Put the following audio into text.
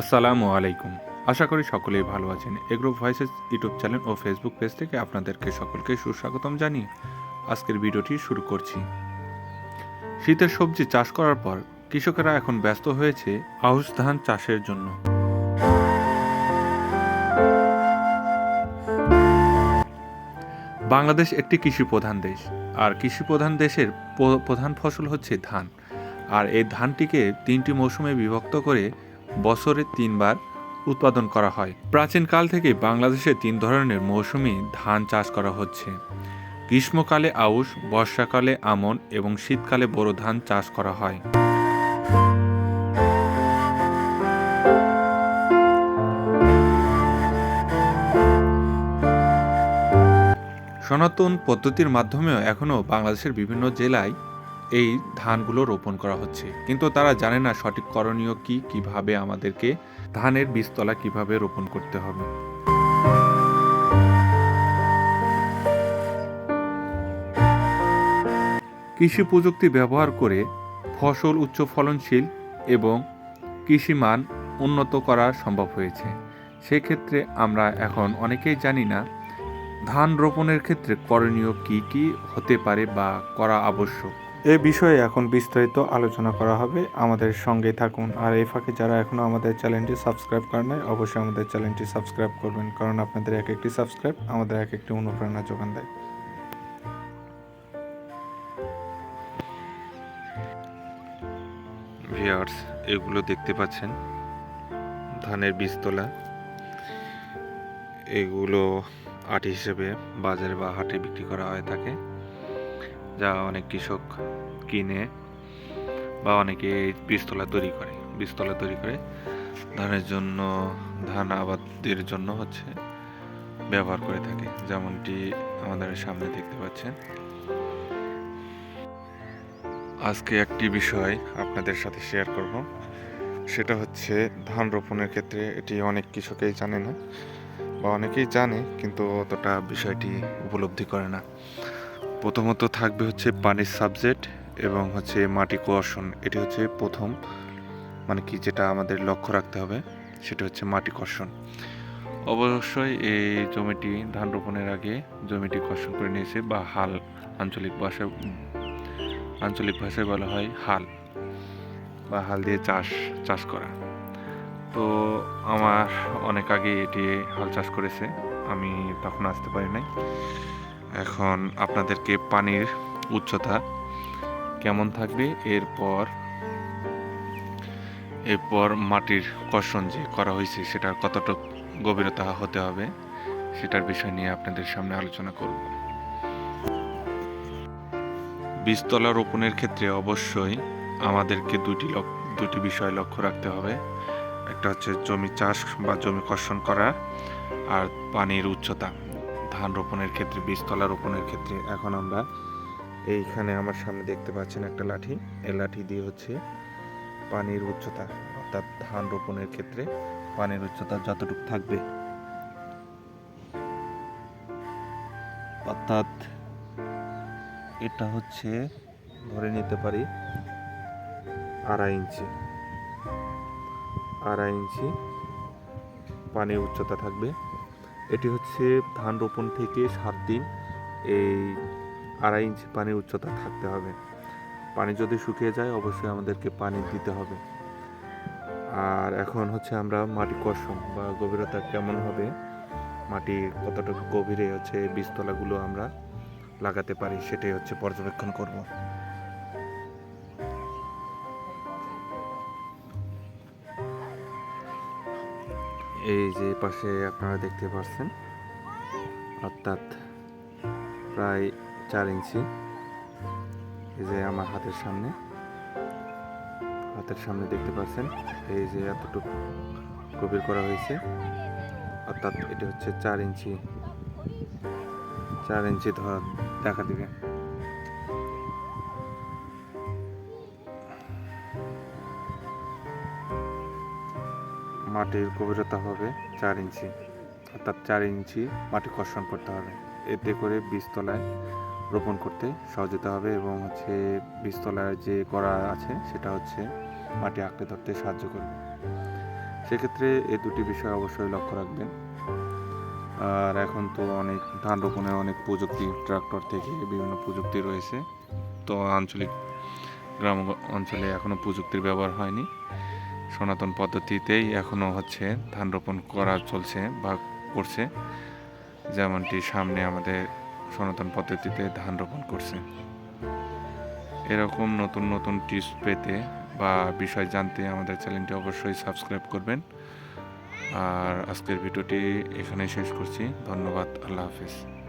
আসসালামু আলাইকুম। আশা করি সকলেই ভালো আছেন। এগ্রো ভয়েসেস ইউটিউব চ্যানেল ও ফেসবুক পেজ থেকে আপনাদেরকে সকলকে সুস্বাগতম জানিয়ে আজকের ভিডিওটি শুরু করছি। শীতের সবজি চাষ করার পর কৃষকেরা এখন ব্যস্ত হয়েছে আউশ ধান চাষের জন্য। বাংলাদেশ একটি কৃষি প্রধান দেশ। আর কৃষি প্রধান দেশের প্রধান ফসল হচ্ছে ধান। আর এই ধানটিকে তিনটি মৌসুমে বিভক্ত করে বছরে তিনবার উৎপাদন করা হয়। প্রাচীনকাল থেকে বাংলাদেশে তিন ধরনের মৌসুমি ধান চাষ করা হচ্ছে। গ্রীষ্মকালে আউশ, বর্ষাকালে আমন এবং শীতকালে বোরো ধান চাষ করা হয়। সনাতন পদ্ধতির মাধ্যমেও এখনও বাংলাদেশের বিভিন্ন জেলায় এই ধানগুলো রোপণ করা হচ্ছে। কিন্তু তারা জানে না সঠিক করণীয় কি, কীভাবে আমাদেরকে ধানের বীজতলা কীভাবে রোপণ করতে হবে। কৃষি প্রযুক্তি ব্যবহার করে ফসল উচ্চ ফলনশীল এবং কৃষি মান উন্নত করা সম্ভব হয়েছে। সেক্ষেত্রে আমরা এখন অনেকেই জানি না ধান রোপণের ক্ষেত্রে করণীয় কি কি হতে পারে বা করা আবশ্যক। এ বিষয়ে এখন বিস্তারিত আলোচনা করা হবে। আমাদের সঙ্গে থাকুন। আর এই ফাঁকে যারা এখনও আমাদের চ্যানেলটি সাবস্ক্রাইব করেন নাই, অবশ্যই আমাদের চ্যানেলটি সাবস্ক্রাইব করবেন। কারণ আপনাদের এক একটি সাবস্ক্রাইব আমাদের এক একটি অনুপ্রেরণা যোগান দেয়। ভিয়ার্স এগুলো দেখতে পাচ্ছেন? ধানের বীজতলা। এগুলো আটি হিসেবে বাজারে বা হাটে বিক্রি করা হয়ে থাকে। যা অনেক কৃষক কিনে বা অনেকে বীজতলা তৈরি করে। বীজতলা তৈরি করে ধানের জন্য, ধান আবাদের জন্য হচ্ছে ব্যবহার করে থাকে। যেমনটি আমাদের সামনে দেখতে পাচ্ছেন। আজকে একটি বিষয় আপনাদের সাথে শেয়ার করব। সেটা হচ্ছে ধান রোপণের ক্ষেত্রে এটি অনেক কৃষকেই জানে না বা অনেকেই জানে, কিন্তু অতটা বিষয়টি উপলব্ধি করে না। প্রথমত থাকবে হচ্ছে পানির সাবজেক্ট এবং হচ্ছে মাটি কোয়াশন এটি হচ্ছে প্রথম মানে কি যেটা আমাদের লক্ষ্য রাখতে হবে, সেটা হচ্ছে মাটি কর্ষণ অবশ্যই এই জমিটি ধান রোপণের আগে জমিটি কর্ষণ করে নিয়েছে বা হাল, আঞ্চলিক ভাষায় আঞ্চলিক ভাষায় বলা হয় হাল বা হাল দিয়ে চাষ চাষ করা। তো আমার অনেক আগে এটি হাল চাষ করেছে, আমি তখন আসতে পারি নাই। এখন আপনাদেরকে পানির উচ্চতা কেমন থাকবে? এরপর এরপর মাটির কর্ষণ যে করা হয়েছে সেটার কতটুকু গভীরতা হতে হবে, সেটার বিষয় নিয়ে আপনাদের সামনে আলোচনা করব। বীজতলা রোপণের ক্ষেত্রে অবশ্যই আমাদেরকে দুটি দুটি বিষয় লক্ষ্য রাখতে হবে। একটা হচ্ছে জমি চাষ বা জমি কর্ষণ করা আর পানির উচ্চতা। ধান রোপণের ক্ষেত্রে বীজতলা রোপণের ক্ষেত্রে এখন আমরা এইখানে আমার সামনে দেখতে পাচ্ছেন একটা লাঠি। এই লাঠি দিয়ে হচ্ছে পানির উচ্চতা, অর্থাৎ ধান রোপণের ক্ষেত্রে পানির উচ্চতা যতটুকু থাকবে। অর্থাৎ এটা হচ্ছে, ধরে নিতে পারি, আড়াই ইঞ্চি। আড়াই ইঞ্চি পানির উচ্চতা থাকবে। এটি হচ্ছে ধান রোপণ থেকে সাত দিন। এই আড়াই ইঞ্চি পানির উচ্চতা থাকতে হবে। পানি যদি শুকিয়ে যায়, অবশ্যই আমাদেরকে পানি দিতে হবে। আর এখন হচ্ছে আমরা মাটি কর্ষণ বা গভীরতা কেমন হবে, মাটি কতটুকু গভীরে হচ্ছে বীজতলাগুলো আমরা লাগাতে পারি, সেটাই হচ্ছে পর্যবেক্ষণ করব। এই যে পাশে আপনারা দেখতে পাচ্ছেন, অর্থাৎ প্রায় চার ইঞ্চি। এই যে আমার হাতের সামনে হাতের সামনে দেখতে পাচ্ছেন, এই যে এতটুকু গভীর করা হয়েছে। অর্থাৎ এটি হচ্ছে চার ইঞ্চি চার ইঞ্চি ধরা দেখা দিবে। মাটির গভীরতা হবে চার ইঞ্চি। অর্থাৎ চার ইঞ্চি মাটি কর্ষণ করতে হবে। এতে করে বীজতলায় রোপণ করতে সহযোগিতা হবে এবং হচ্ছে বীজতলায় যে করা আছে সেটা হচ্ছে মাটি আঁকড়ে ধরতে সাহায্য করবে। সেক্ষেত্রে এই দুটি বিষয় অবশ্যই লক্ষ্য রাখবেন। আর এখন তো অনেক ধান রোপণে অনেক প্রযুক্তি, ট্রাক্টর থেকে বিভিন্ন প্রযুক্তি রয়েছে। তো আঞ্চলিক গ্রাম অঞ্চলে এখনও প্রযুক্তির ব্যবহার হয়নি। সনাতন পদ্ধতিতেই এখনও হচ্ছে ধান রোপণ করা চলছে বা করছে। যেমনটি সামনে আমাদের সনাতন পদ্ধতিতে ধান রোপণ করছে। এরকম নতুন নতুন টিপস পেতে বা বিষয় জানতে আমাদের চ্যানেলটি অবশ্যই সাবস্ক্রাইব করবেন। আর আজকের ভিডিওটি এখানে শেষ করছি। ধন্যবাদ। আল্লাহ হাফিজ।